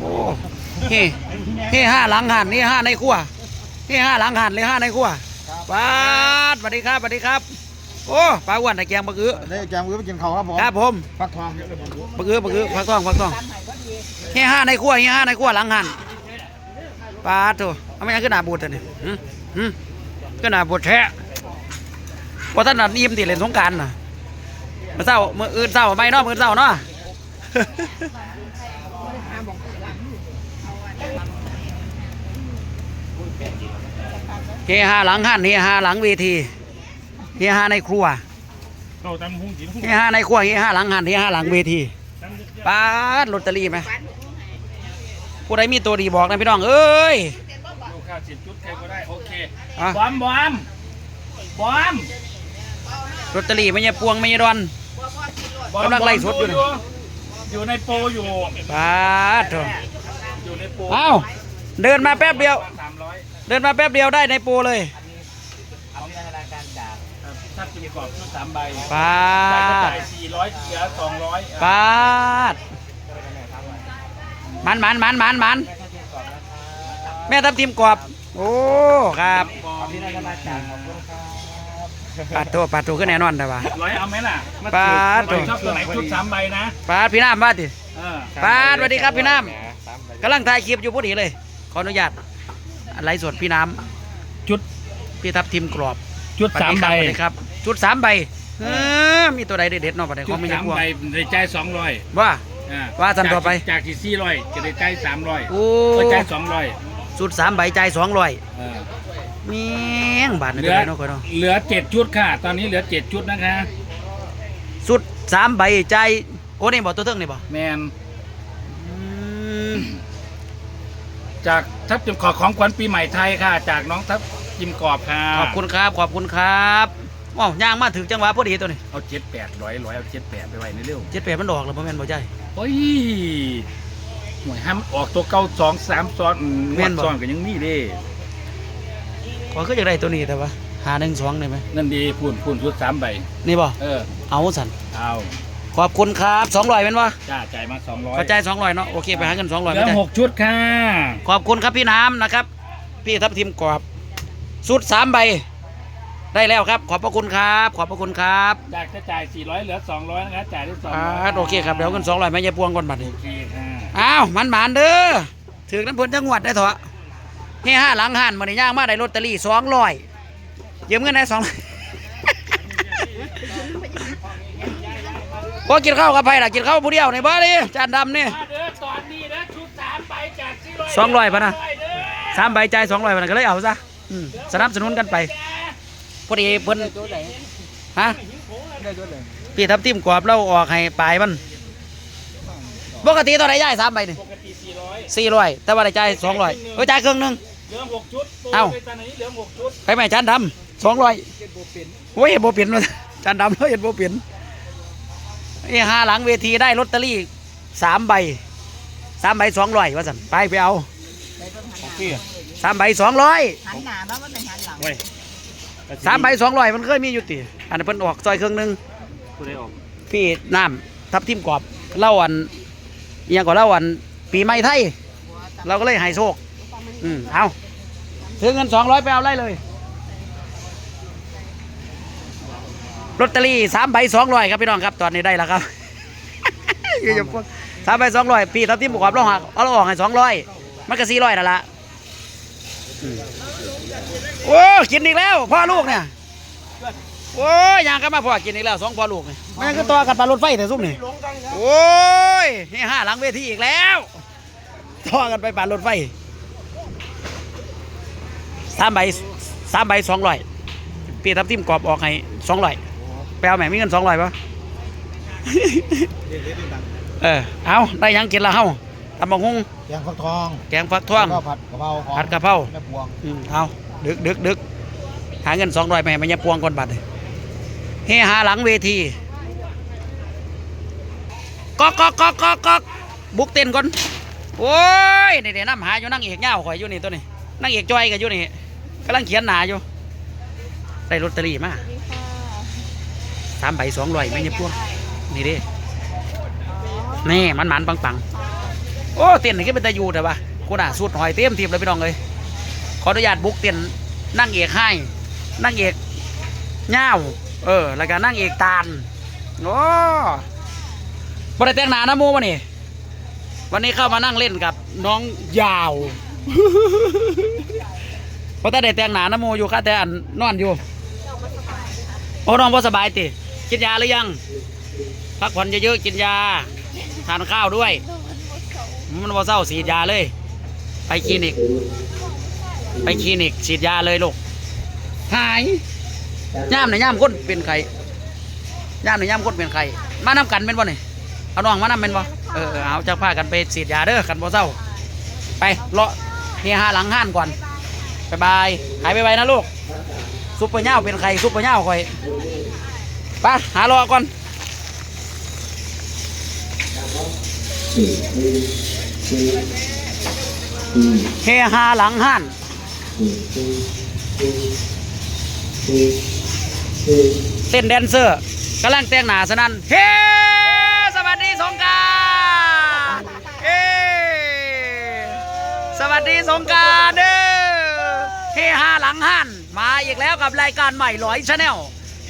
โอ้เฮ้เฮ้ห้าหลังหันนี่ห้าในครัวเฮ้ห้าหลังหันเลยห้าในครัวปาดสวัสดีครับสวัสดีครับ โอ้ปลาอ้วนตะแกงบักอื้อได้แกงมือไปกินเขาครับผมครับผมฟักทองบักอื้อบักอื้อฟักทองฟักทองเฮ้ห้าในครัวเฮ้ห้าในครัวหลังหันปาดโถเอาไม่งั้นก็หนาบูดแต่นี่หึหึก็หนาบูดแท้เพราะท่านนัดยิ้มติเล่นสงกรารน่ะมื่อเช้ามื่ออื่นเช้าไม่เนาะมื่อเช้าเนาะ เฮฮาหลังหันเฮฮาหลังเวทีเฮฮาในครัวเข้าตามหุ้งจีนหุ้งเฮฮาในครัวเฮฮาหลังหันเฮฮาหลังเวทีปาดลอตเตอรี่ไหมผู้ใดมีตัวดีบอกนะพี่น้องเอ้ยลูกค้าสิบจุดใครก็ได้โอเคอะบอมบอมบอมลอตเตอรี่ไม่ใช่พวงไม่ใช่ดอนบอมกำลังไล่สดอยู่อยู่อยู่ในโปรอยู่ปาดโถอยู่ในโปรเอ้าเดินมาแป๊บเดียวสามร้อย เดินมาแป๊บเดียวได้ในโปรเลยของธนาคารจากถ้ากินกรอบชุดสามใบปาจ่ายก็ดจ่ายสี่ร้อยเหลือสองร้อยปาดมันมันมันมันมันแม่ทับทิมกรอบ โอ้ ครับบอมปัดโตปัดโตขึ้นแน่นอนแต่ว่าร้อยเอาไหมล่ะปาดใครชอบตัวไหนชุดสามใบนะปาดพี่น้ำมาดิเออปาดสวัสดีครับพี่น้ำกำลังถ่ายคลิปอยู่พอดีเลย ขออนุญาต ไลฟ์สดพี่น้จุดำพี่ทับทิมกรอบจุดสามใบสวัสดีครับชุดสามใบเออมีตัวใดเด็ดๆเนาะบัดนี้จุเขาดไม่สาได้มพวงใบได้จ่ายสองร้อยว่าอ่ว่าสันต่อไปจากจากที่สี่ร้อยจะได้จ่ายสามร้อยโอ้ก็จ่ายสองร้อยชุดสามใบใจสองร้อยเออเมียงบาทนี่เหลืเป็นอไรเนาะคนเนาะเหลือเจ็ดชุดค่ะ ตอนนี้เหลือเจ็ดชุดนะคะ ชุดสามใบใจโอ้นี่บอกตัวเทิงนี่บอกแมน จากทัพจิมขอของขวัญปีใหม่ไทยค่ะ จากน้องทัพจิมกรอบค่ะขอบคุณครับขอบคุณครับว้าวย่างมาถึงจังหวะพอดีตัวนี้เอาเจ็ดแปดร้อยร้อยเอาเจ็ดแปดไปไว้ในเร็วเจ็ดแปดมันดอกแล้วพ่อแม่นบ่ใจโอ้ยหน่วยห้ามออกตัวเก้าสองสามซ้อนอืมแม่นบ่ซ้อนกันยังมีเด้ขอคืออยากได้ตัวนี้แต่ว่าหาหนึ่งสองได้ไหมนั่นดีพูนพูนชุดสามใบนี่บ่เออเอาสันเอา ขอบคุณครับสองร้อยเป็นวะจ้าจ่ายมาสองร้อยเข้าใจสองร้อยเนาะโอเคไปหาเงินสองร้อยเหลืไม่อได้หกชุดค่ะ ขอบคุณครับพี่น้ำนะครับ พี่ทับทิมกรอบสุดสามใบ ได้แล้วครับ ขอบพระคุณครับ ขอบพระคุณครับจากจะจ่ายสี่ร้อยเหลือสองร้อยนะคะจ่ายได้สองอ่าร้อยโอเคครับเดี๋ยวเงินสองร้อยไม่ยายพวงก่อนบัดนี้โอเคค่ะอ้าวมันหมานเด้อถึงน้ำพ้นจังหวัดได้เถอะเฮ้ห้าหลังหันมาในย่างมาได้ลอตเตอรี่สองร้อยยืมเงินได้สอง พอกินข้าวกับไผ่ล่ะกินข้าวผู้เดียวในบ้านนี่จานดำนี่มาเด้อตอนนี้นะชุดสามใบจากสี่ร้อยสองร้อยปะนะเด้อสามใบใจายสองร้อยมันก็เลยเอาซะอืมสนับสนุนกันไปพอดีเพิ่นฮะพี่ทับทิมกรอบเราออกให้ปลายมันปกติตอนไหนย่ายสามใบนี่ปกติสี่ร้อยสี่ร้อยแต่ว่าได้จ่ายสองร้อยเออจ่ายครึ่งหนึงเหลือหกชุดโปรเอ้าไปตอนนี้เหลือหกชุดไปไหมจานดำสองร้อยโอ้ยเห็นโบเปลี่ยนมาจานดำเขาเห็นโบเปลี่ยน ไอ้หาหลังเวทีได้ลอตเตอรี่สามใบสามใบสองร้อยว่าสันไปไปเอาสามใบสองร้อยหันหน้ามามันเป็นหันหลังเว้ยสามใบสองร้อยมันเคยมีอยู่ติอันนั้นเพิ่นออกซอยเครื่องหนึงผู้ได้ออกพี่น้ำทับทิมกรอบเล่าอันอิหยังก็เล่าอันปีใหม่ไทย เราก็เลยให้โชคอืมเอาถือเงินสองร้อยไปเอาไล่เลย ลอตเตอรี่สามใบสองร้อยครับพี่น้องครับตอนนี้ได้แล้วครับอยู่อย่าพวกสามใบสองร้อยปีทับทิมกรอบเราหักเอาเราออกให้สองร้อยมันก็สี่ร้อยนั่นละอืมโอ้กินอีกแล้วพ่อลูกเนี่ยโอ้ยยางกันมาพอกินอีกแล้วสองพ่อลูกนี่มันยังคือตัวกันปลารถไฟแต่ซุ่มนี่โอ้ยนี่ห้าหลังเวทีอีกแล้วต่อกันไปปลารถไฟสามใบสามใบสองร้อยปีทับทิมกรอบออกให้สองร้อย ไปเอาแหม่มีเงินสองร้อยปะเออเอาได้หยังกินละเฮาตำบักหุ่งแกงฟักทองแกงฟักทองแล้วก็ผัดกะเพราของผัดกะเพราแม่พวงอืมเอาดึกดึกดึกหาเงินสองร้อยไปให้มันยาปวงก่อนบัดนี้เฮหาหลังเวทีก๊อกก๊อกก๊อกก๊อกก๊อกบุกเต้นก่อนโอ้ยนี่เดี๋ยวน้ำหาอยู่นั่งเอกเงาข่อยอยู่นี่ตัวนี้นั่งเอกจอยกันอยู่นี่กำลังเขียนหนาอยู่ได้ลอตเตอรี่มา สามใบสองร้อยไม่ยาปวงนี่เดินี่มันหมันปังปังๆโโอ้เต้นนี่ก็เป็นตาอยู่แต่ว่ากูน่ะสูตรหอยเต็มทีมเลยพี่น้องเลยขออนุญาตบุกเต้นนั่งเอกให้นั่งเอกเง่าวเออแล้วก็นั่งเอกตาลโอ้บริแต่งหนานะโมวะนี่วันนี้เข้ามานั่งเล่นกับน้องยาวเพราะแต่ได้แต่งหนานะโมอยู่ค่ะแต่อันนอนอยู่โอ้น้องพอสบายติ กินยาหรือยัง พักผ่อนเยอะๆกินยา ทานข้าวด้วย มันว่าเศร้าฉีดยาเลย ไปคลินิก ไปคลินิกฉีดยาเลยลูก หายย่ามในย่ามคนเป็นไข้ย่ามในย่ามคนเป็นไข้มานำกันเป็นบ่นี่เอาน้องมานำเป็นบ่เออเออเอาจะพากันไปฉีดยาเด้อกันบ่เศร้า ไปเลาะเฮียหาหลังห้านก่อนบายบายหายไปไปนะลูกซุปเปอร์เน่าเป็นไข่ซุปเปอร์เน่าคอย ไปหารอก่อนเฮฮาหลังห้านเต้นแดนเซอร์กำลังแต่งหนาสนั่นเฮ้สวัสดีสงการเฮ้สวัสดีสงการเด้อเฮฮาหลังห้านมาอีกแล้วกับรายการใหม่หลอยชาแนล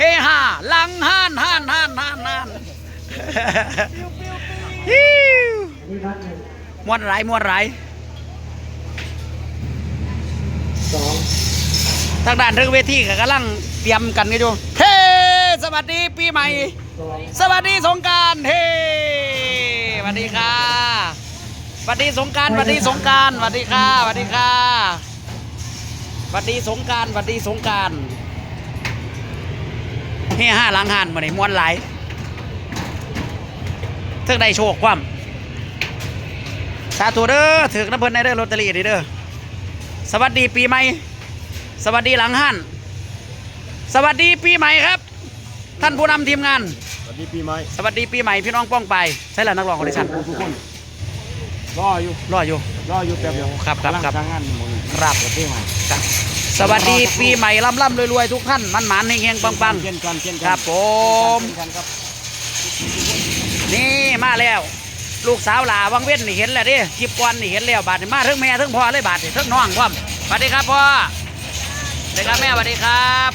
ฮฮาลังห้านห้านห้านห้านห้านฮิวมวนไรมวนไรทางด้านเรื่องเวทีก็กำลังเตรียมกันกันอยู่เฮ้สวัสดีปีใหม่ สวัสดีสงการเฮ้สวัสดีค่ะสวัสดีสงการสวัสดีสงการสวัสดีค่ะสวัสดีค่ะสวัสดีสงการสวัสดีสงการ เฮ้ห้าหลังหันมาไหนมวนหลายเทิงได้โชคความสาธุเด้อถึกน้ำเพิ่นในเด้อลอตเตอรี่นี่เด้อสวัสดีปีใหม่ สวัสดีหลังหันสวัสดีปีใหม่ครับ ท่านผู้นำทีมงาน สวัสดีปีใหม่สวัสดีปีใหม่พี่น้องป้องไปใช่แล้วนักร้องของดิฉันทุกคนรออยู่รออยู่รออยู่แป๊บเดียวครับครับครับกำลังทำงานหมดครับประเทศใหม่ครับ สวัสดีปีใหม่ร่ำร่ำรวยรวยทุกท่านมันหมานเฮงๆปังเช่นกันเช่นๆกัครับผมเช่นกันครับนี่มาแล้ว ลูกสาวหลาวังเว้นนี่เห็นแล้วดิคลิปก่อนนี่เห็นแล้วบาดนี่มาทั้งแม่ทั้งพ่อเลยบาดนี่ทั้งน้องพร้อมสวัสดีครับพ่อสวัสดีครับแม่สวัสดีครับ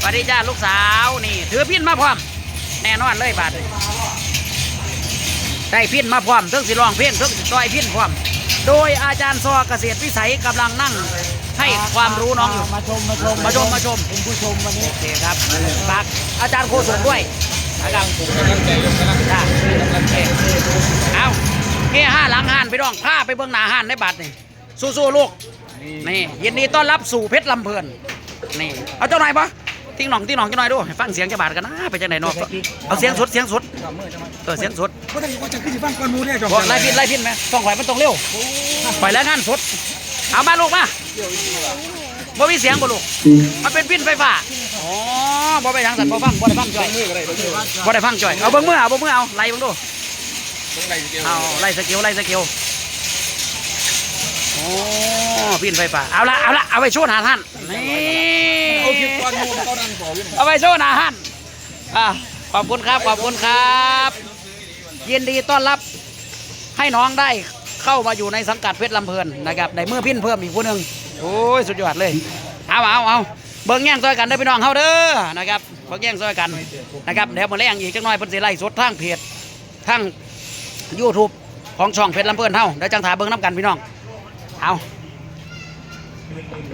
สวัสดีจ้าลูกสาวนี่ ถือพินมาพร้อม แน่นอนเลยบาดนี่ได้พินมาพร้อมทั้งสิร้องเพลงทั้งสิต่อยพินพร้อม โดยอาจารย์ซอเกษตรวิสัยกำลังนั่ง ให้ความรู้น้องอยู่ มาชมมาชมมาชมมาชม เป็นผู้ชมวันนี้ โอเคครับฝากอาจารย์โคศกด้วยนะครับจ้าโอเคเอาเฮ้ห้าหลังห้านไปดองผ้าไปเบื้องหน้าห้านในบัตรนี่สู้ๆลูก นี่ยินดีต้อนรับสู่เพชรลำเพลิน นี่ เอาเจ้าหน่อยปะทิ้งหน่องทิ้งหน่องเจ้าหน่อยดูให้ฟังเสียงเจ้าบาทกันนะไปจังไหนเนาะเอาเสียงสดเสียงสดเออเสียงสดก็ได้ก็จะขึ้นฟังก่อนมูเนี่ยจบอกไล่พินไล่พินไหมต้องข่อยมันต้องเร็วข่อยแล้วงานสด เอามาลูกมาบ่มีเสียงบ่ลูกมันเป็นพินไฟฟ้าอ๋อบ่ไปทางสันบ่ฟังบ่ได้ฟังจ่อยบ่ได้ฟังจ่อยเอาเบิ่งมือเอาเบิ่งมือเอาไล่เบิ่งดูเอาไล่สกิลไล่สกิลโอ้พินไฟฟ้าเอาละเอาละเอาไปโชว์หน้าท่านนี่เอาคลิปก่อนมูเขาดังบอกอยู่เอาไปโชว์หน้าท่านอะขอบคุณครับขอบคุณครับยินดีต้อนรับให้น้องได้ เข้ามาอยู่ในสังกัดเพชรลำเพลินนะครับในมือพินเพิ่มอีกผู้หนึ่งโอ้ยสุดยอดเลยเอาเอาเอาเบิ่งแย่งซอยกันได้พี่น้องเฮาเด้อนะครับเบิ่งแย่งซอยกันนะครับเดี๋ยวมาแรงอีกจักหน่อยเพิ่นสิไล่สดทางเพจทาง YouTube ของช่องเพชรลำเพลินเฮาเดี๋ยวจังถาเบิ่งน้ำกันพี่น้องเอา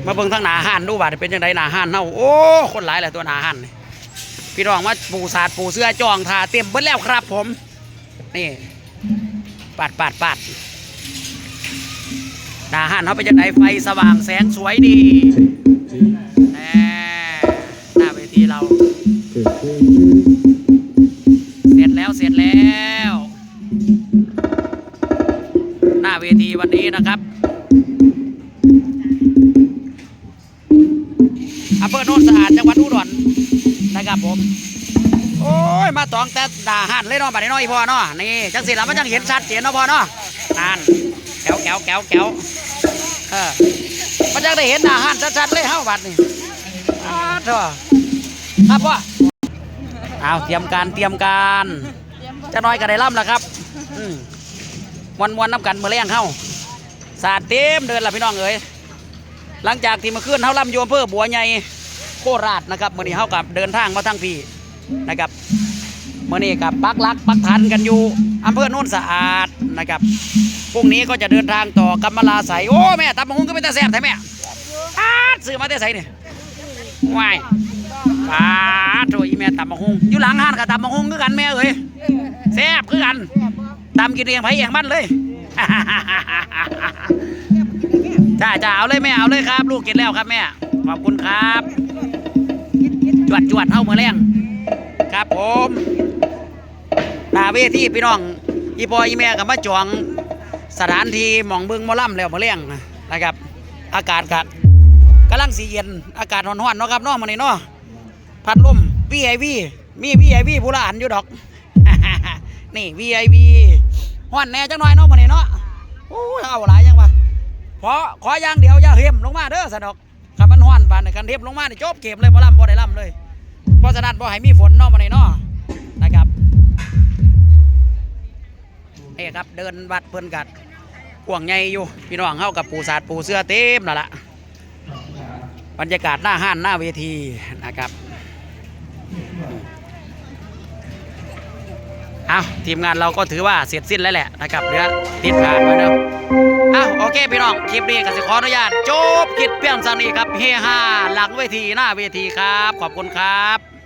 มาเบิ่งทางหน้าห้านดูว่าเป็นจังไดหน้าห้านเฮาโอ้คนหลายแหละตัวหน้าห้านพี่น้องมาปูสาดปูเสื้อจองทาเต็มเบิดแล้วครับผมนี่ปาดปาดปาด หน้าห้านเขาเป็นจังไดไฟสว่างแสงสวยดีแน่หน้าเวทีเรา เสร็จแล้วเสร็จแล้ว หน้าเวทีวันนี้นะครับอำเภอโนนสะอาดจังหวัดอุดรนะครับผมโอ้ย มาตองแต่ด่าหันเลยเนาะบัดนี้เนาะอีพ่อเนาะนี่จังสิล่ะมันจังเห็นชัดเจนเนาะพ่อเนาะนั่น ก้วแก้วแก้วแก้วเออมันจังได้เห็นด่าหันชัดๆเลยเฮ้าบัดนี่อ้าวเถอะครับพ่อเอาเตรียมการเตรียมการจะน้อยก็ได้ล่ำแล้วครับมวันวันน้ำกันเมื่อแรงเข้าสาดเต็มเดินละพี่น้องเอ๋ยหลังจากที่เมื่อคืนเท่าลำโยมเพื่อบัวใหญ่โคราชนะครับเมื่อนี้เท่ากับเดินทางมาทั้งพี่นะครับเมื่อนี้กับปักลักปักฐานกันอยู่อำเภอโน่นสะอาดนะครับ รุ่งนี้ก็จะเดินทางต่อกำมะลาใสโอ้แม่ตับมังคุงก็เป็นตาแซ่บแท้แม่อาดซื้อมาแต่ใสเนี่ยว้ายปาดโถอีแม่ตับมังคุงอยู่หลังห้านกับตับมังคุงคือกันแม่เอ้ยแซ่บคือกันตำกินเองไผเองมันเลยจ้าจ้าเอาเลยแม่เอาเลยครับ ลูกกินแล้วครับแม่ขอบคุณครับจวดจวดเท่ามือแรงครับผมหน้าเวทีพี่น้องอีพออีแม่กับมาจอง สถานที่หมองเบิงมอล่ำแล้วมือแรงนะครับ อากาศกักำลังสีเย็นอากาศร้อนๆเนาะครับเนาะมันนี่เนาะพัดลม VIP มี VIP ผู้ละอันอยู่ดอก นี่ VIP ฮ้อนแน่จังหน่อยเนาะมื้อนี้เนาะโอ้เอาหลายยังวะขอขออย่างเดียวอย่าเห็มลงมาเด้อสะดอกคันมันฮ้อนปานนี้คันเห็มลงมาเนี่จบเกมเลยบ่ล่ำบ่ได้ล่ำเลยเพราะฉะนั้นบ่ให้มีฝนเนาะมื้อนี้เนาะนะครับเอ้ครับเดินวัดเพิ่นกัด กวางใหญ่อยู่พี่น้องเฮากับปูสาดปูเสื้อเต็มแล้วล่ะบรรยากาศหน้าห้านหน้าเวทีนะครับเอาทีมงานเราก็ถือว่าเสร็จสิ้นแล้วแหละนะครับเหลือติดผ่านไว้เดิมเอาโอเคพี่น้องคลิปนี้ก็สิขออนุญาตจบคลิปเพียงเท่านี้ครับเฮฮาหลังเวทีหน้าเวทีครับ ขอบคุณครับ